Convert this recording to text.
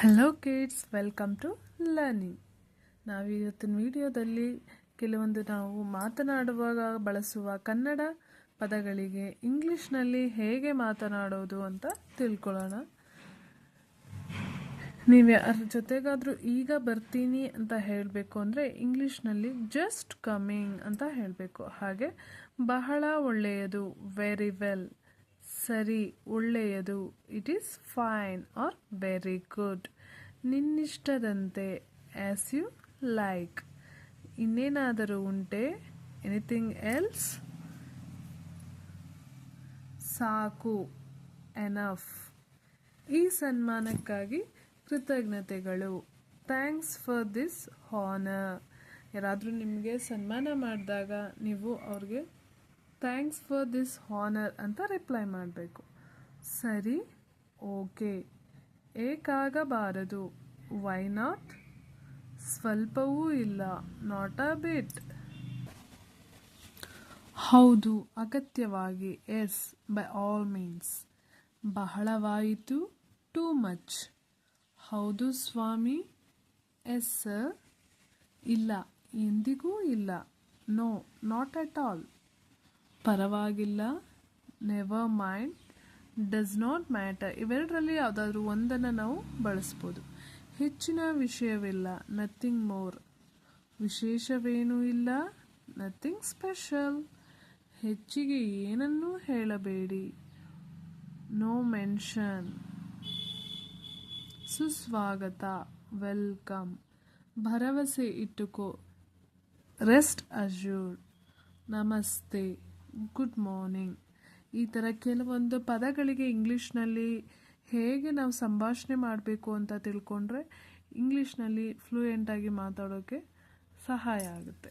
Hello kids welcome to learning ನಾವು ಇವತ್ತಿನ ವಿಡಿಯೋದಲ್ಲಿ ಕೆಲವೊಂದು ನಾವು ಮಾತನಾಡುವಾಗ ಬಳಸುವ ಕನ್ನಡ ಪದಗಳಿಗೆ ಇಂಗ್ಲೀಷ್ನಲ್ಲಿ ಹೇಗೆ ಮಾತನಾಡೋದು ಅಂತ ತಿಳ್ಕೊಳ್ಳೋಣ. ನೀವು ಯಾರ ಜೊತೆಗಾದರೂ ಈಗ ಬರ್ತೀನಿ ಅಂತ ಹೇಳಬೇಕು ಅಂದರೆ ಇಂಗ್ಲೀಷ್ನಲ್ಲಿ ಜಸ್ಟ್ ಕಮಿಂಗ್ ಅಂತ ಹೇಳಬೇಕು. ಹಾಗೆ ಬಹಳ ಒಳ್ಳೆಯದು ವೆರಿ ವೆಲ್ ಸರಿ, ಒಳ್ಳೆಯದು. It is fine or very good ನಿನ್ನಿಷ್ಟದಂತೆ as you like ಇನ್ನೇನಾದರೂ ಉಂಟೆ? ಎನಿಥಿಂಗ್ ಎಲ್ಸ್ ಸಾಕು. ಎನಫ್ ಈ ಸನ್ಮಾನಕ್ಕಾಗಿ ಕೃತಜ್ಞತೆಗಳು. ಥ್ಯಾಂಕ್ಸ್ ಫಾರ್ ದಿಸ್ ಹಾನರ್ ಯಾರಾದರೂ ನಿಮಗೆ ಸನ್ಮಾನ ಮಾಡಿದಾಗ ನೀವು ಅವ್ರಿಗೆ ಥ್ಯಾಂಕ್ಸ್ ಫಾರ್ ದಿಸ್ ಹಾನರ್ ಅಂತ ರಿಪ್ಲೈ ಮಾಡಬೇಕು. ಸರಿ ಓಕೆ ಏಕಾಗಬಾರದು. ವೈ ನಾಟ್ ಸ್ವಲ್ಪವೂ ಇಲ್ಲ. ನಾಟ್ ಅ ಬಿಟ್ ಹೌದು, ಅಗತ್ಯವಾಗಿ. ಎಸ್ ಬೈ ಆಲ್ ಮೀನ್ಸ್ ಬಹಳವಾಯಿತು. ಟೂ ಮಚ್ ಹೌದು, ಸ್ವಾಮಿ. ಎಸ್ ಸರ್ ಇಲ್ಲ, ಎಂದಿಗೂ ಇಲ್ಲ. ನೋ ನಾಟ್ ಅಟ್ ಆಲ್ ಪರವಾಗಿಲ್ಲ. Never mind does not matter ಇವೆರಡರಲ್ಲಿ ಯಾವುದಾದ್ರೂ ಒಂದನ್ನು ನಾವು ಬಳಸ್ಬೋದು. ಹೆಚ್ಚಿನ ವಿಷಯವಿಲ್ಲ. ನಥಿಂಗ್ ಮೋರ್ ವಿಶೇಷವೇನೂ ಇಲ್ಲ. ನಥಿಂಗ್ ಸ್ಪೆಷಲ್ ಹೆಚ್ಚಿಗೆ ಏನನ್ನೂ ಹೇಳಬೇಡಿ. ನೋ ಮೆನ್ಷನ್ ಸುಸ್ವಾಗತ. ವೆಲ್ಕಮ್ ಭರವಸೆ ಇಟ್ಟುಕೋ. ರೆಸ್ಟ್ ಅಶ್ಯೂರ್ಡ್ ನಮಸ್ತೆ. ಗುಡ್ ಮಾರ್ನಿಂಗ್ ಈ ಥರ ಕೆಲವೊಂದು ಪದಗಳಿಗೆ ಇಂಗ್ಲೀಷ್ನಲ್ಲಿ ಹೇಗೆ ನಾವು ಸಂಭಾಷಣೆ ಮಾಡಬೇಕು ಅಂತ ತಿಳ್ಕೊಂಡ್ರೆ ಇಂಗ್ಲೀಷ್ನಲ್ಲಿ ಫ್ಲೂಯೆಂಟಾಗಿ ಮಾತಾಡೋಕ್ಕೆ ಸಹಾಯ ಆಗುತ್ತೆ.